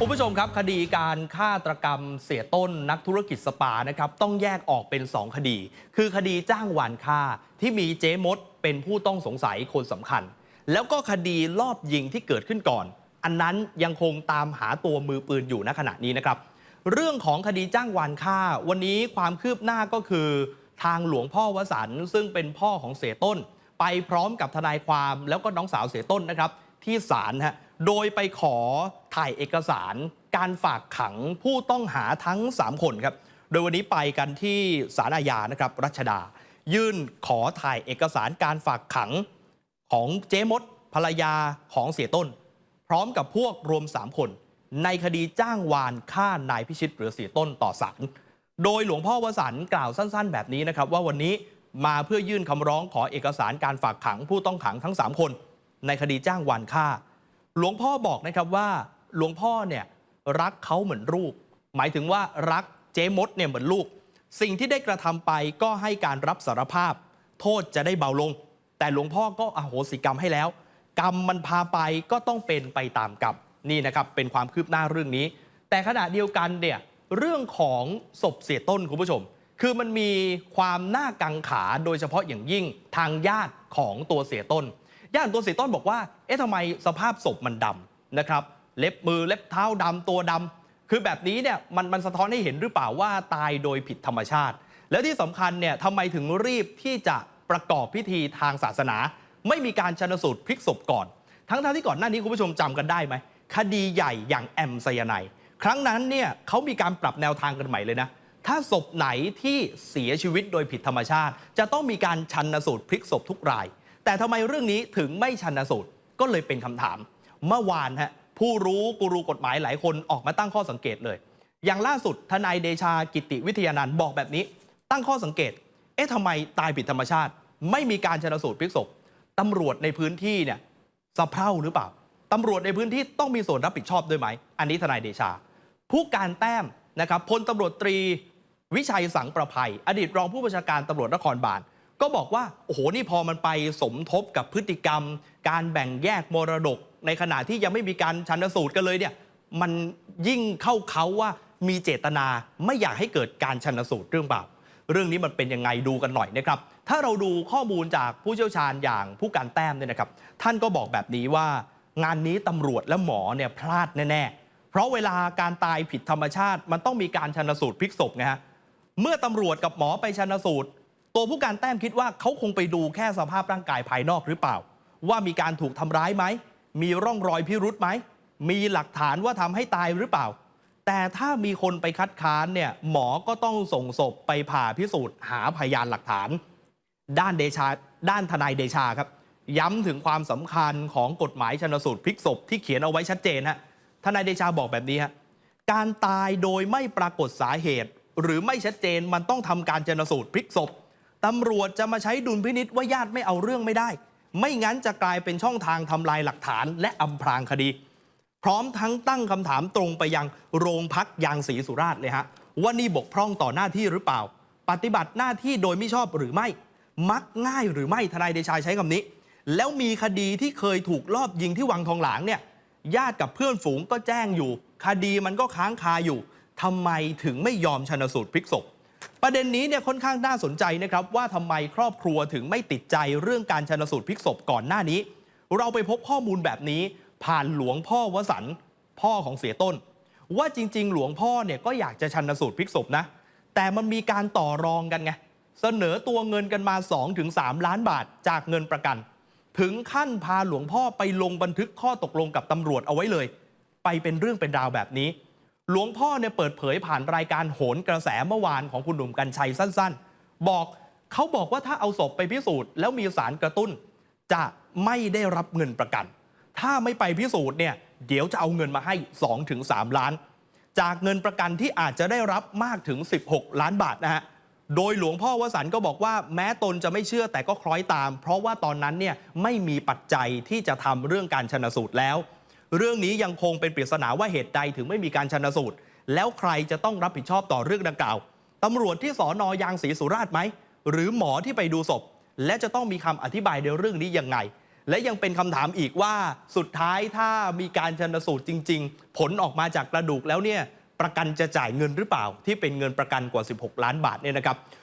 คุณผู้ชมครับคดีการฆาตกรรมเสียต้นนักธุรกิจสปานะครับต้องแยกออกเป็น 2 คดี คือคดีจ้างหวานฆ่าที่มีเจ๊มดเป็นผู้ต้องสงสัยคนสำคัญ แล้วก็คดีลอบยิงที่เกิดขึ้นก่อน อันนั้นยังคงตามหาตัวมือปืนอยู่ณขณะนี้นะครับ เรื่องของคดีจ้างวานฆ่า วันนี้ความคืบหน้าก็คือ ทางหลวงพ่อวสันต์ซึ่งเป็นพ่อของเสียต้น ไปพร้อมกับทนายความแล้วก็น้องสาวเสียต้นนะครับที่ศาลฮะโดยไปขอ ถ่ายเอกสารการฝากขังผู้ต้องหาทั้ง 3 คนครับ โดยวันนี้ไปกันที่ศาลอาญานะครับรัชดา ยื่นขอถ่ายเอกสารการฝากขังของเจ๊มดภรรยาของเสียต้น พร้อมกับพวกรวม 3 คน ในคดีจ้างวานฆ่านายพิชิตหรือเสียต้นต่อศาลโดยหลวงพ่อวสันต์กล่าวสั้นๆ แบบนี้นะครับ ว่าวันนี้มาเพื่อยื่นคำร้องขอเอกสารการฝากขังผู้ต้องขังทั้ง 3 คน ในคดีจ้างวานฆ่า หลวงพ่อบอกนะครับว่า หลวงพ่อเนี่ยรักเขาเหมือนลูก หมายถึงว่ารักเจ๊มดเนี่ยเหมือนลูก สิ่งที่ได้กระทำไปก็ให้การรับสารภาพ โทษจะได้เบาลง แต่หลวงพ่อก็อโหสิกรรมให้แล้ว กรรมมันพาไปก็ต้องเป็นไปตามกรรมนี่นะครับเป็นความคืบหน้าเรื่องนี้ แต่ขณะเดียวกันเนี่ยเรื่องของศพเสียต้นคุณผู้ชม คือมันมีความน่ากังขาโดยเฉพาะอย่างยิ่งทางญาติของตัวเสียต้น ญาติตัวเสียต้นบอกว่า เอ๊ะทำไมสภาพศพมันดำนะครับ เล็บมือเล็บเท้าดำตัวดำคือแบบนี้เนี่ยมันมันสะท้อนให้เห็นหรือเปล่าว่าตายโดยผิดธรรมชาติ แล้วที่สำคัญเนี่ยทำไมถึงรีบที่จะประกอบพิธีทางศาสนา ไม่มีการชันสูตรพลิกศพก่อน ทั้งๆที่ก่อนหน้านี้คุณผู้ชมจำกันได้ไหมคดีใหญ่อย่างแอมไซยาไนครั้งนั้นเนี่ยเขามีการปรับแนวทางกันใหม่เลยนะถ้าศพไหนที่เสียชีวิตโดยผิดธรรมชาติ จะต้องมีการชันสูตรพลิกศพทุกราย แต่ทำไมเรื่องนี้ถึงไม่ชันสูตรก็เลยเป็นคำถาม เมื่อวานฮะ ผู้รู้กูรูกฎหมายหลายคนออกมาตั้งข้อสังเกตเลย อย่างล่าสุดทนายเดชากิติวิทยานันท์บอกแบบนี้ ตั้งข้อสังเกต เอ๊ะทำไมตายผิดธรรมชาติ ไม่มีการชนสูตรพลิกศพตำรวจในพื้นที่เนี่ยสะเพร่าหรือเปล่าตำรวจในพื้นที่ต้องมีส่วนรับผิดชอบด้วยไหม อันนี้ทนายเดชา ผู้การแต้มนะครับพลตำรวจตรีวิชัยสังประภัย อดีตรองผู้บัญชาการตำรวจนครบาลก็บอกว่า โอ้โห นี่พอมันไปสมทบกับพฤติกรรม การแบ่งแยกมรดก ในขณะที่ยังไม่มีการชันสูตรกันเลยเนี่ยมันยิ่งเข้าเขาว่ามีเจตนาไม่อยากให้เกิดการชันสูตรเรื่องเปเรื่องนี้มันเป็นยังไงดูกันหน่อยนะครับ ถ้าเราดูข้อมูลจากผู้เชี่ยวชาญอย่างผู้การแต้มเนี่ยนะครับ ท่านก็บอกแบบนี้ว่างานนี้ตำรวจและหมอเนี่ยพลาดแน่ๆ เพราะเวลาการตายผิดธรรมชาติมันต้องมีการชันสูตรพลิกศพไงฮะ เมื่อตำรวจกับหมอไปชันสูตร ตัวผู้การแต้มคิดว่าเขาคงไปดูแค่สภาพร่างกายภายนอกหรือเปล่า ว่ามีการถูกทำร้ายไหม มีร่องรอยพิรุษไหม มีหลักฐานว่าทำให้ตายหรือเปล่า แต่ถ้ามีคนไปคัดค้านเนี่ยหมอก็ต้องส่งศพไปผ่าพิสูจน์หาพยานหลักฐาน ด้านเดชาด้านทนายเดชาครับ ย้ำถึงความสำคัญของกฎหมายชนสูตรพลิกศพที่เขียนเอาไว้ชัดเจนฮะทนายเดชาบอกแบบนี้ฮะการตายโดยไม่ปรากฏสาเหตุ หรือไม่ชัดเจนมันต้องทำการชนสูตรพลิกศพตำรวจจะมาใช้ดุลพินิษว่าญาติไม่เอาเรื่องไม่ได้ ไม่งั้นจะกลายเป็นช่องทางทำลายหลักฐานและอำพรางคดี พร้อมทั้งตั้งคำถามตรงไปยังโรงพักยางศรีสุราษฎร์เลยฮะว่านี่บกพร่องต่อหน้าที่หรือเปล่า ปฏิบัติหน้าที่โดยไม่ชอบหรือไม่ มักง่ายหรือไม่ทนายเดชาใช้คำนี้ แล้วมีคดีที่เคยถูกลอบยิงที่วังทองหลางเนี่ยญาติกับเพื่อนฝูงก็แจ้งอยู่ คดีมันก็ค้างคาอยู่ทำไมถึงไม่ยอมชนสูตรพลิกศพ ประเด็นนี้เนี่ยค่อนข้างน่าสนใจนะครับว่าทำไมครอบครัวถึงไม่ติดใจเรื่องการชนสูตรพลิกศพก่อนหน้านี้ เราไปพบข้อมูลแบบนี้ผ่านหลวงพ่อวสันต์พ่อของเสียต้น ว่าจริง ๆ หลวงพ่อเนี่ยก็อยากจะชันสูตรพลิกศพนะ แต่มันมีการต่อรองกันไงเสนอตัวเงินกันมา 2-3 ล้านบาทจากเงินประกัน ถึงขั้นพาหลวงพ่อไปลงบันทึกข้อตกลงกับตำรวจเอาไว้เลย ไปเป็นเรื่องเป็นราวแบบนี้ หลวงพ่อเนี่ยเปิดเผยผ่านรายการโหนกระแสเมื่อวานของคุณหนุ่มกัญชัยสั้น ๆ บอกเขาบอกว่าถ้าเอาศพไปพิสูจน์แล้วมีสารกระตุ้น จะไม่ได้รับเงินประกัน ถ้าไม่ไปพิสูจน์เนี่ยเดี๋ยวจะเอาเงินมาให้ 2-3 ล้าน จากเงินประกันที่อาจจะได้รับมากถึง 16 ล้านบาทนะฮะโดยหลวงพ่อวสันต์ก็บอกว่าแม้ตนจะไม่เชื่อแต่ก็คล้อยตาม เพราะว่าตอนนั้นเนี่ยไม่มีปัจจัยที่จะทำเรื่องการชนะสูตรแล้ว เรื่องนี้ยังคงเป็นปริศนาว่าเหตุใดถึงไม่มีการชนสูตร แล้วใครจะต้องรับผิดชอบต่อเรื่องดังกล่าวตำรวจที่สอนอยางศรีสุราษฎร์ไหม หรือหมอที่ไปดูศพ และจะต้องมีคำอธิบายในเรื่องนี้ยังไง และยังเป็นคำถามอีกว่าสุดท้ายถ้ามีการชันสูตรจริง ๆ ผลออกมาจากกระดูกแล้วเนี่ยประกันจะจ่ายเงินหรือเปล่า ที่เป็นเงินประกันกว่า 16 ล้านบาทเนี่ยนะครับ